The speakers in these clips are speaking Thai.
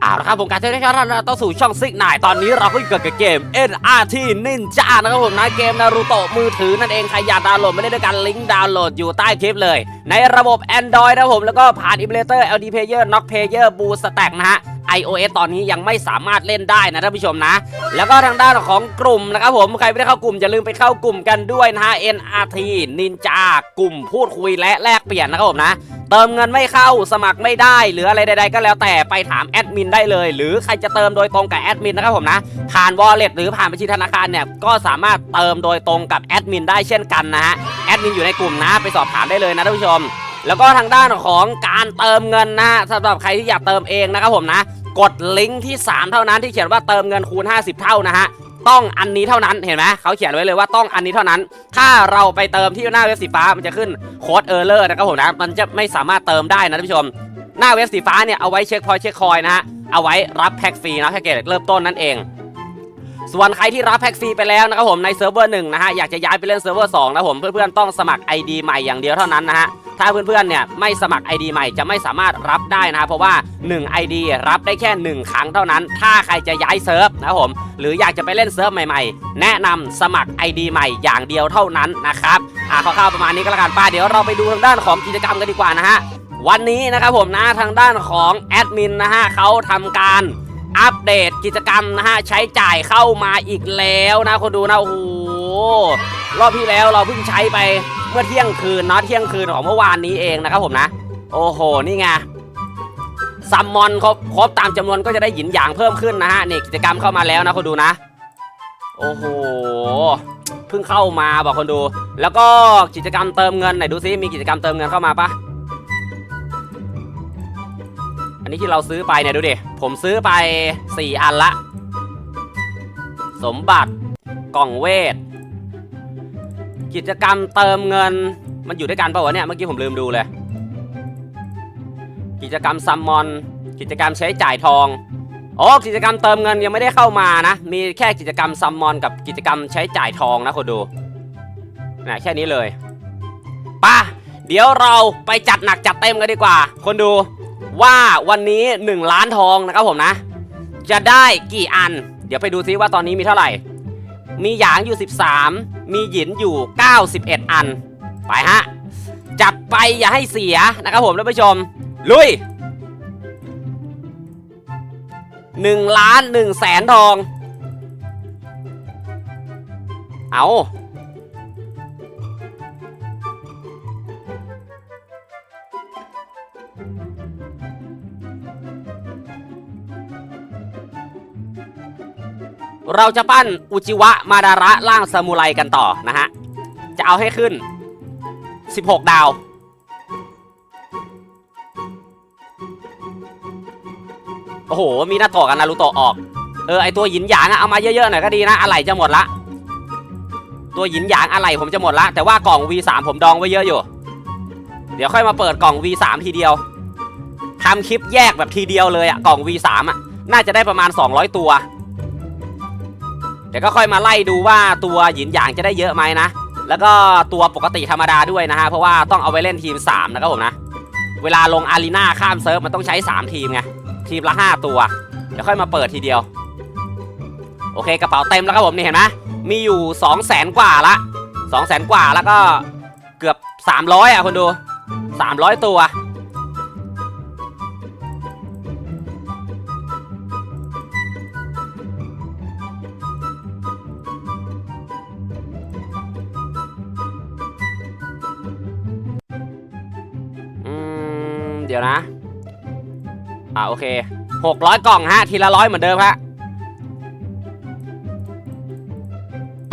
เอาละครับผมการเทนนิสเราต้องสู่ช่องซิกนายตอนนี้เราก็อยู่กับเกม NRT Ninja นะครับผมนะเกมนารูโตะมือถือนั่นเองใครอยากดาวน์โหลดไม่ได้ด้วยกันลิงก์ดาวน์โหลดอยู่ใต้คลิปเลย ในระบบ Android นะครับผมแล้วก็ผ่าน Emulator LD Player Knock Player Boost Stack นะฮะ iOS ตอนนี้ยังไม่สามารถเล่นได้นะท่านผู้ชมนะ แล้วก็ทางด้านของกลุ่มนะครับผมใครไม่ได้เข้ากลุ่มอย่าลืมไปเข้ากลุ่มกันด้วยนะฮะ NRT Ninja กลุ่มพูดคุยและแลกเปลี่ยนนะครับผมนะเติมเงินไม่เข้าสมัครไม่ได้ หรืออะไรใดๆ ก็แล้วแต่ไปถามแอดมินได้เลย หรือใครจะเติมโดยตรงกับแอดมินนะครับผมนะ ผ่านวอลเล็ตหรือผ่านบัญชีธนาคารเนี่ยก็สามารถเติมโดยตรงกับแอดมินได้เช่นกันนะฮะแอดมินอยู่ในกลุ่มนะไปสอบถามได้เลยนะท่านผู้ชม แล้วก็ทางด้านของการเติมเงินนะฮะสำหรับใครที่อยากเติมเองนะครับผมนะ กดลิงก์ที่ 3 เท่านั้นที่เขียนว่าเติมเงินคูณ 50 เท่านะฮะต้องอันนี้เท่านั้นเห็นไหมเขาเขียนไว้เลยว่าต้องอันนี้เท่านั้น ถ้าเราไปเติมที่หน้าเว็บสีฟ้ามันจะขึ้นโค้ดเออร์เลอร์นะครับผมนะมันจะไม่สามารถเติมได้นะท่านผู้ชม หน้าเว็บสีฟ้าเนี่ยเอาไว้เช็คพอยเช็คคอยนะฮะเอาไว้รับแพ็กฟรีนะแพ็กเกจเริ่มต้นนั่นเอง ส่วนใครที่รับแพ็กฟรีไปแล้วนะครับผมในเซิร์ฟเวอร์หนึ่งนะฮะอยากจะย้ายไปเล่นเซิร์ฟเวอร์สองนะผมเพื่อนๆต้องสมัคร ID ใหม่อย่างเดียวเท่านั้นนะฮะ ถ้าเพื่อนๆเนี่ยไม่สมัคร ID ใหม่จะไม่สามารถรับได้นะครับเพราะว่า 1 ID รับได้แค่ 1 ครั้งเท่านั้น ถ้าใครจะย้ายเซิร์ฟนะครับผมหรืออยากจะไปเล่นเซิร์ฟใหม่ๆ แนะนำสมัคร ID ใหม่อย่างเดียวเท่านั้นนะครับอะคร่าวๆประมาณนี้ก็แล้วกันป้าเดี๋ยวเราไปดูทางด้านของกิจกรรมกันดีกว่านะฮะวันนี้นะครับผมนะทางด้านของแอดมินนะฮะเขาทำการอัปเดตกิจกรรมนะฮะใช้จ่ายเข้ามาอีกแล้วนะคนดูนะโอ้โหรอบที่แล้วเราเพิ่งใช้ไป เมื่อเที่ยงคืนเนาะเที่ยงคืนของเมื่อวานนี้เองนะครับผมนะ โอ้โห นี่ไงซัมมอนครบครบตามจำนวนก็จะได้หยินหยางเพิ่มขึ้นนะฮะนี่กิจกรรมเข้ามาแล้วนะคนดูนะ โอ้โหเพิ่งเข้ามาบอกคนดู แล้วก็กิจกรรมเติมเงินไหนดูซิมีกิจกรรมเติมเงินเข้ามาปะอันนี้ที่เราซื้อไปเนี่ยดูดิผมซื้อไป 4 อันละ สมบัติกล่องเวท กิจกรรมเติมเงิน มันอยู่ด้วยกันปล่าวะเนี่ย เมื่อกี้ผมลืมดูเลย กิจกรรมซัมมอน กิจกรรมใช้จ่ายทองอ๋อกิจกรรมเติมเงินยังไม่ได้เข้ามานะ มีแค่กิจกรรมซัมมอนกับกิจกรรมใช้จ่ายทองนะคนดูนะแค่นี้เลยป่ะเดี๋ยวเราไปจัดหนักจัดเต็มกันดีกว่า คนดูว่าวันนี้ 1 ล้านทองนะครับผมนะ จะได้กี่อัน เดี๋ยวไปดูซิว่าตอนนี้มีเท่าไหร่ มีหยางอยู่ 13 มีหยินอยู่ 91 อัน ไปฮะ จับไปอย่าให้เสียนะครับผมท่านผู้ชม ลุย1ล้าน1แสนทอง เอา เราจะปั้นอุจิวะมาดาระร่างซามูไรกันต่อนะฮะ จะเอาให้ขึ้น 16 ดาว โอ้โห มีหน้าต่อกันนารูโตะออก เออ ไอตัวหยินหยางอะเอามาเยอะๆหน่อยก็ดีนะ อะไหล่จะหมดละ ตัวหยินหยางอะไหล่ผมจะหมดละ แต่ว่ากล่อง V3 ผมดองไว้เยอะอยู่ เดี๋ยวค่อยมาเปิดกล่อง V3 ทีเดียวทำคลิปแยกแบบทีเดียวเลยอะกล่อง V3 อะน่าจะได้ประมาณ 200 ตัว เดี๋ยวก็ค่อยมาไล่ดูว่าตัวหยินหยางจะได้เยอะไหมนะ แล้วก็ตัวปกติธรรมดาด้วยนะฮะ เพราะว่าต้องเอาไว้เล่นทีม 3 นะครับผมนะ เวลาลงอารีนาข้ามเซิร์ฟมันต้องใช้ 3 ทีมไง ทีมละ 5 ตัว เดี๋ยวค่อยมาเปิดทีเดียว โอเคกระเป๋าเต็มแล้วครับผมนี่เห็นไหมมีอยู่ 2 0 0แสนกว่าละ2 0 0แสนกว่าแล้วก็เกือบ 300อะคนดู 300 ตัว ยวนะ อ่าโอเคหกร้อยกล่องฮะ ทีละร้อยเหมือนเดิมฮะ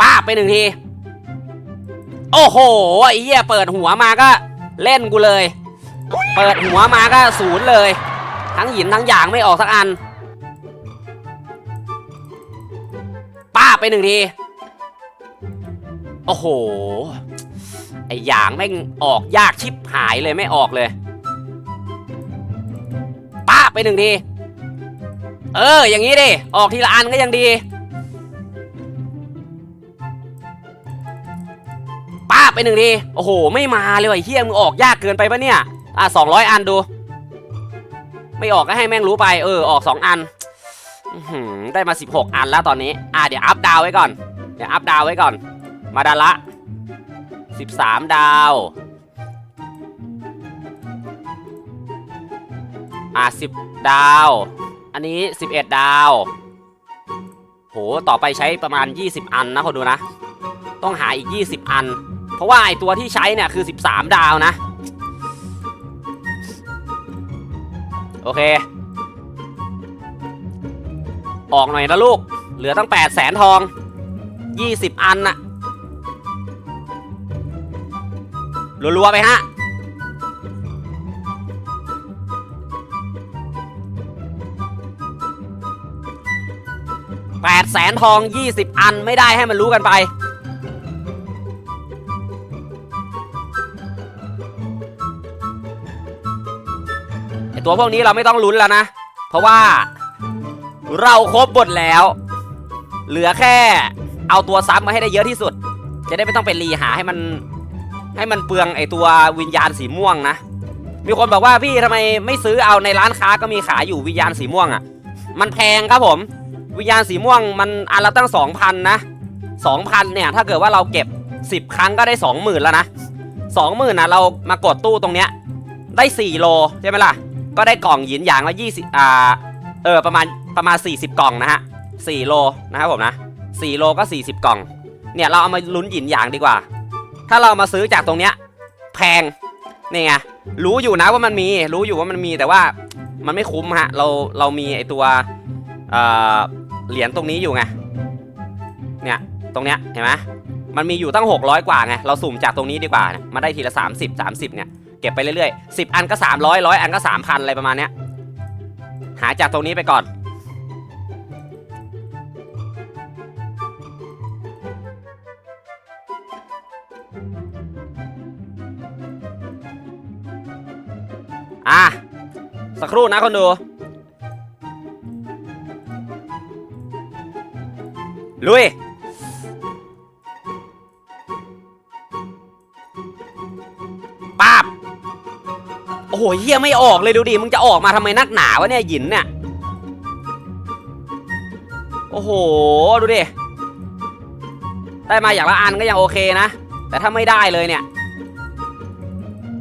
ป้าไปหนึ่งที โอ้โหไอ้เหี้ยเปิดหัวมาก็เล่นกูเลย เปิดหัวมาก็ศูนย์เลย ทั้งหินทั้งหยางไม่ออกสักอัน ป้าไปหนึ่งที โอ้โห ไอ้หยางแม่งออกยากชิบหายเลยไม่ออกเลยาบไปหนึ่งทีเออ อย่างนี้ดิ ออกทีละอันก็ยังดีป้าไปหนึ่งทีโอ้โห ไม่มาเลยวะไอ้เฮียมึงออกยากเกินไปปะเนี่ย อะสองร้อยอันดู ไม่ออกก็ให้แม่งรู้ไป เออ ออก2อันอื้อหือได้มา 16 อันแล้วตอนนี้ อะเดี๋ยวอัพดาวไว้ก่อน เดี๋ยวอัพดาวไว้ก่อน มาดาละ 13 ดาว อะ10ดาว อันนี้ 11 ดาว โห ต่อไปใช้ประมาณ 20 อันนะคนดูนะ ต้องหาอีก 20 อัน เพราะว่าไอตัวที่ใช้เนี่ยคือ 13 ดาวนะ โอเค ออกหน่อยนะลูก เหลือตั้ง 8 แสนทอง 20 อันน่ะรัวๆไปฮะ แปดแสนทอง 20 อันไม่ได้ให้มันรู้กันไป ไอตัวพวกนี้เราไม่ต้องลุ้นแล้วนะ เพราะว่าเราครบหมดแล้ว เหลือแค่เอาตัวซ้ำมาให้ได้เยอะที่สุด จะได้ไม่ต้องไปรีหาให้มันให้มันเปลืองไอตัววิญญาณสีม่วงนะ มีคนบอกว่าพี่ทำไมไม่ซื้อเอาในร้านค้าก็มีขายอยู่วิญญาณสีม่วงอะ่ะ มันแพงครับผม วิญญาณสีม่วงมันอันละตั้ง 2,000 นะ 2,000 เนี่ย ถ้าเกิดว่าเราเก็บ 10 ครั้งก็ได้ 20,000 แล้วนะ 20,000นะเรามากดตู้ตรงเนี้ยได้ 4 โล ใช่ไหมล่ะ ก็ได้กล่องหยินหยางละ20อ่าเออประมาณประมาณ 40 กล่องนะฮะ4โลนะครับผมนะ4โลก็ 40 กล่อง เนี่ยเราเอามาลุ้นหยินหยางดีกว่า ถ้าเรามาซื้อจากตรงเนี้ยแพงนี่ไงรู้อยู่นะว่ามันมีรู้อยู่ว่ามันมีแต่ว่ามันไม่คุ้มฮะเราเรามีไอตัวเอ่อ เหรียญตรงนี้อยู่ไง เนี่ยตรงเนี้ยเห็นไหมมันมีอยู่ตั้ง 600 กว่าไง เราสุ่มจากตรงนี้ดีกว่ามาได้ทีละ 30 30 เนี่ย เก็บไปเรื่อยๆ 10 อันก็ 300ร้อยอันก็ 3,000 อะไรประมาณเนี้ย หาจากตรงนี้ไปก่อน อะ สักครู่นะคนดู ลุยป้าบโอ้โหเฮียไม่ออกเลยดูดิ มึงจะออกมาทำไมนักหนาวะเนี่ยหยินเนี่ย โอ้โห ดูดิ ได้มาอย่างละอันก็ยังโอเคนะ แต่ถ้าไม่ได้เลยเนี่ย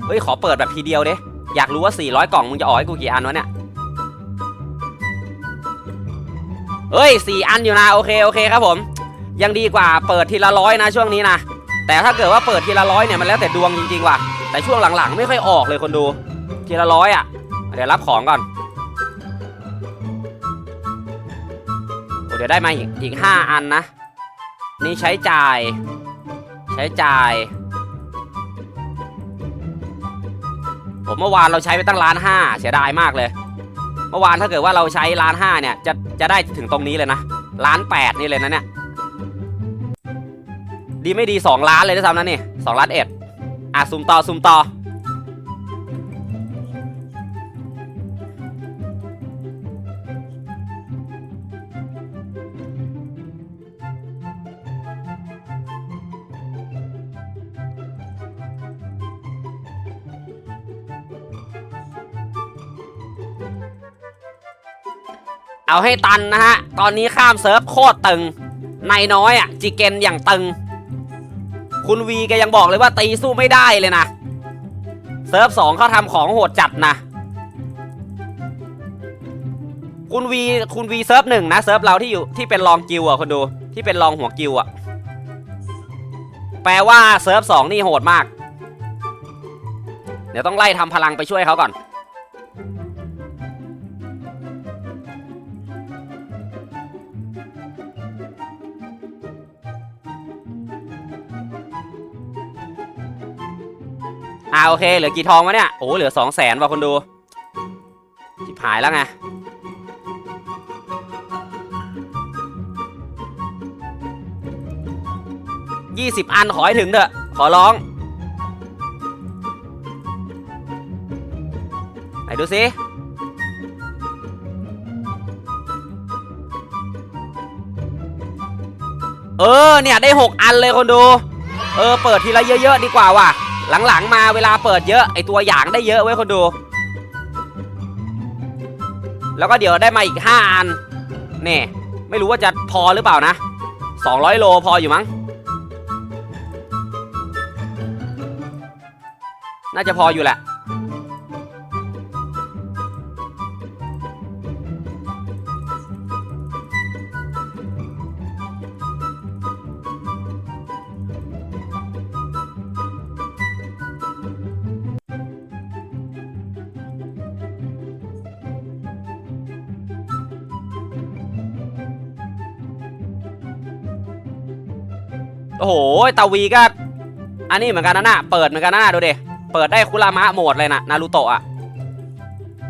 เฮ้ย ขอเปิดแบบทีเดียวเด้อยากรู้ว่า 400 กล่องมึงจะออกให้กูกี่อันวะเนี่ย เฮ้ยสี่อันอยู่นะโอเคโอเคครับผม ยังดีกว่าเปิดทีละร้อยนะช่วงนี้นะแต่ถ้าเกิดว่าเปิดทีละร้อยเนี่ยมันแล้วแต่ดวงจริงๆว่ะแต่ช่วงหลังๆ ไม่ค่อยออกเลยคนดูทีละร้อยอะเดี๋ยวรับของก่อนโอ้เดี๋ยวได้มาอีกอีกห้าอันนะ นี่ใช้จ่าย ใช้จ่ายผมเมื่อวานเราใช้ไปตั้งล้านห้าเสียดายมากเลย เมื่อวานถ้าเกิดว่าเราใช้ล้านห้าเนี่ยจะจะได้ถึงตรงนี้เลยนะล้านแปดนี่เลยนะเนี่ยดีไม่ดีสองล้านเลยด้วยซ้ำนะนี่สองล้านเอ็ดอะซุ่มต่อซุ่มต่อ เอาให้ตันนะฮะ ตอนนี้ข้ามเซิร์ฟโคตรตึง ในน้อยอะจิเกนอย่างตึง คุณวีแกยังบอกเลยว่าตีสู้ไม่ได้เลยนะ เซิร์ฟสองเขาทำของโหดจัดนะ คุณวีคุณวีเซิร์ฟหนึ่งนะเซิร์ฟเราที่อยู่ที่เป็นรองกิวอะคนดูที่เป็นรองหัวกิวอะ แปลว่าเซิร์ฟสองนี่โหดมาก เดี๋ยวต้องไล่ทำพลังไปช่วยเขาก่อน โอเค เหลือกี่ทองวะเนี่ย โอ้เหลือสองแสนว่ะคนดูจิบหายแล้วไง ยี่สิบอันขอให้ถึงเถอะ ขอร้อง ไหนดูสิเออ เนี่ย ได้หกอันเลยคนดู เออ เปิดทีละเยอะ ๆ ดีกว่าว่ะ หลังๆมาเวลาเปิดเยอะไอตัวอย่างได้เยอะไว้ยคนดู แล้วก็เดี๋ยวได้มาอีก 5 อันนี่ไม่รู้ว่าจะพอหรือเปล่านะ 200 โลพออยู่มั้ง น่าจะพออยู่แหละ โอ้โหตาวีก็ อันนี้เหมือนกันนะน่ะเปิดเหมือนกันนะน่ะดูดิเปิดได้คุรามะโหมดเลยนะนารูโตะอะ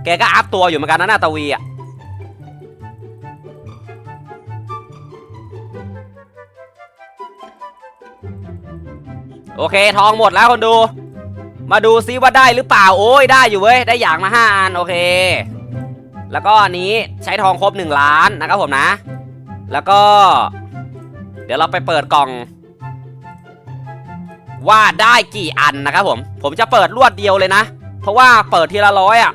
แกก็อัพตัวอยู่เหมือนกันนะน่ะตาวีอะโอเคทองหมดแล้วคนดู มาดูซิว่าได้หรือเปล่าโอ้ยได้อยู่เว้ยได้อย่างมาห้าอันโอเค แล้วก็อันนี้ใช้ทองครบ 1 ล้านนะครับผมนะ แล้วก็ เดี๋ยวเราไปเปิดกล่อง ว่าได้กี่อันนะครับผม ผมจะเปิดรวดเดียวเลยนะ เพราะว่าเปิดทีละร้อยอะ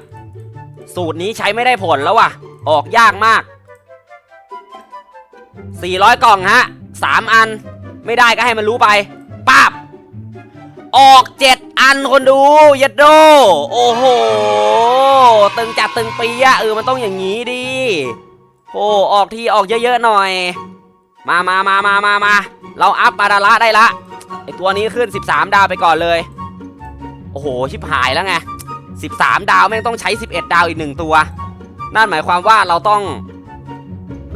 สูตรนี้ใช้ไม่ได้ผลแล้วว่ะ ออกยากมาก 400 กล่องฮะ3อัน ไม่ได้ก็ให้มันรู้ไปป้าบออก7อันคนดูยัดโด โอ้โห ตึงจัดตึงปีอะเออมันต้องอย่างนี้ดิโอ้ออกทีออกเยอะๆหน่อย มามามามามามาเราอัพมาดาระได้ละ ไอตัวนี้ขึ้น 13 ดาวไปก่อนเลย โอ้โห ชิบหายแล้วไง 13 ดาวแม่งต้องใช้ 11 ดาวอีกหนึ่งตัว นั่นหมายความว่าเราต้อง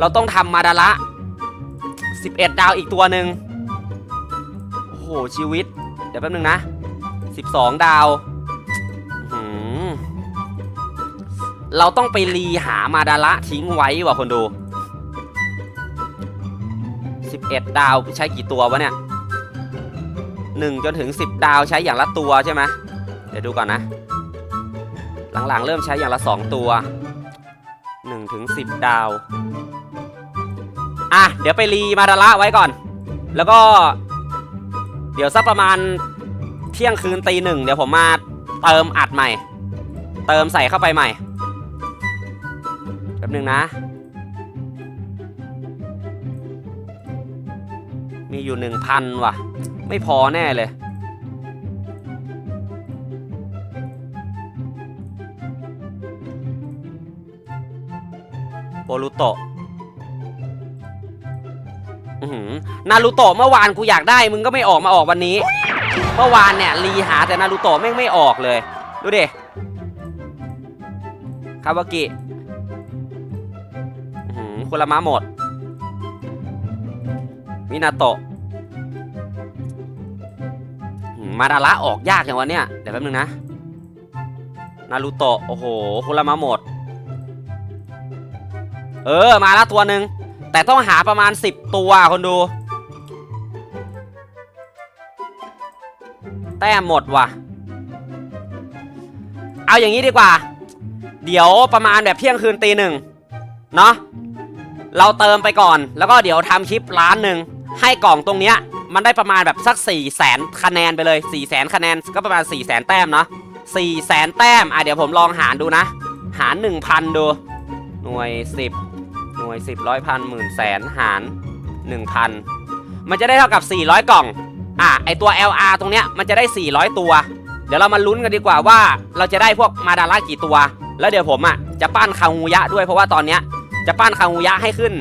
เราต้องทำมาดาระ11 ดาวอีกตัวหนึ่งโอ้โห ชีวิต เดี๋ยวแป๊บนึงนะ 12 ดาวเราต้องไปรีหามาดาระทิ้งไว้ว่ะคนดู 11 ดาวใช้กี่ตัววะเนี่ย 1 จนถึง 10 ดาวใช้อย่างละตัวใช่ไหมเดี๋ยวดูก่อนนะ หลังๆ เริ่มใช้อย่างละ 2 ตัว1ถึง10 ดาว อะ เดี๋ยวไปรีมาดาระไว้ก่อน แล้วก็ เดี๋ยวสักประมาณเที่ยงคืนตีหนึ่งเดี๋ยวผมมาเติมอัดใหม่ เติมใส่เข้าไปใหม่แป๊บนึงนะ มีอยู่หนึ่งพันว่ะ ไม่พอแน่เลย โบรูโตะอื้อหือนารูโตะเมื่อวานกูอยากได้ มึงก็ไม่ออกมาออกวันนี้ เมื่อวานเนี่ยรีหาแต่นารูโตะแม่งไม่ออกเลย ดูดิคาวากิหือคุรามะหมดมินาโตะ มาดาระออกยากอย่างวันเนี้ยเดี๋ยวแป๊บนึงนะ นารูโตะ โอ้โหคุรามะหมด เออ มาแล้วตัวหนึ่ง แต่ต้องหาประมาณ 10 ตัวคนดู แต้มหมดว่ะ เอาอย่างนี้ดีกว่า เดี๋ยวประมาณแบบเที่ยงคืนตีหนึ่ง เนาะ เราเติมไปก่อน แล้วก็เดี๋ยวทำคลิปล้านหนึ่ง ให้กล่องตรงเนี้ย มันได้ประมาณแบบสัก4ี่แสนคะแนนไปเลย4ี่แสนคะแนนก็ประมาณ4ี่แสนแต้มเนาะสี่แสนแต้ม อะเดี๋ยวผมลองหารดูนะ หาร 1,000 ดู หน่วย 10 หน่วย 10ร้อยพันหมื่นแสนหาร 1,000 มันจะได้เท่ากับ 400 กล่อง อะไอตัว LR ตรงเนี้ยมันจะได้ 400 ตัว เดี๋ยวเรามาลุ้นกันดีกว่าว่าเราจะได้พวกมาดาระกี่ตัว แล้วเดี๋ยวผมอะจะปั้นคางูยะด้วยเพราะว่าตอนเนี้ยจะปั้นคางูยะให้ขึ้น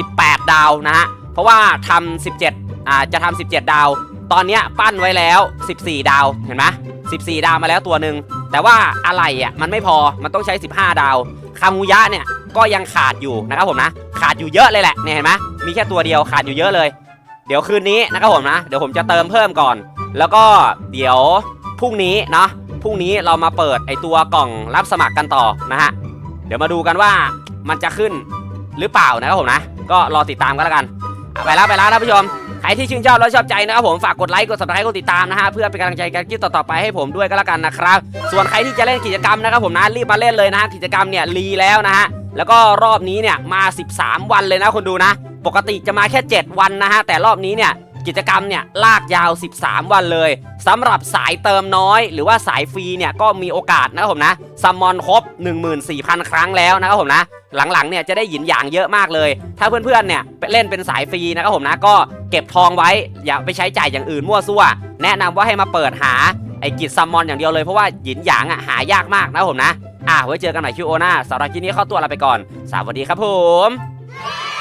18 ดาวนะฮะ เพราะว่าทำ17 อ่าจะทำ17 ดาว ตอนเนี้ยปั้นไว้แล้ว 14 ดาวเห็นไหม14 ดาวมาแล้วตัวหนึ่งแต่ว่าอะไรอะมันไม่พอมันต้องใช้ 15 ดาวคามูยะเนี่ยก็ยังขาดอยู่นะครับผมนะ ขาดอยู่เยอะเลยแหละเนี่ยเห็นไหมมีแค่ตัวเดียวขาดอยู่เยอะเลย เดี๋ยวคืนนี้นะครับผมนะเดี๋ยวผมจะเติมเพิ่มก่อน แล้วก็เดี๋ยวพรุ่งนี้เนาะพรุ่งนี้เรามาเปิดไอตัวกล่องรับสมัครกันต่อนะฮะเดี๋ยวมาดูกันว่ามันจะขึ้นหรือเปล่านะครับผมนะ ก็รอติดตามกันแล้วกัน ไปแล้วไปแล้วท่านผู้ชม ใครที่ชื่นชอบและชอบใจนะครับผมฝากกดไลค์กด subscribe กดติดตามนะฮะเพื่อเป็นกำลังใจการคลิปต่อๆไปให้ผมด้วยก็แล้วกันนะครับ ส่วนใครที่จะเล่นกิจกรรมนะครับผมนะรีบมาเล่นเลยนะฮะกิจกรรมเนี่ยรีแล้วนะฮะแล้วก็รอบนี้เนี่ยมา 13 วันเลยนะคนดูนะ ปกติจะมาแค่ 7 วันนะฮะแต่รอบนี้เนี่ยกิจกรรมเนี่ยลากยาว 13 วันเลยสำหรับสายเติมน้อย หรือว่าสายฟรีเนี่ยก็มีโอกาสนะครับผมนะซัมมอนครบ 14,000 ครั้งแล้วนะครับผมนะ หลังๆเนี่ยจะได้หยินหยางเยอะมากเลย ถ้าเพื่อนๆเนี่ยไปเล่นเป็นสายฟรีนะครับผมนะก็เก็บทองไว้อย่าไปใช้จ่ายอย่างอื่นมั่วซั่ว แนะนำว่าให้มาเปิดหาไอ้กิจซัมมอนอย่างเดียวเลยเพราะว่าหยินหยางอะหายากมากนะครับผมนะอะไว้เจอกันใหม่คิวโอนาสำหรับที่นี้เข้าตัวลาไปก่อนสวัสดีครับผม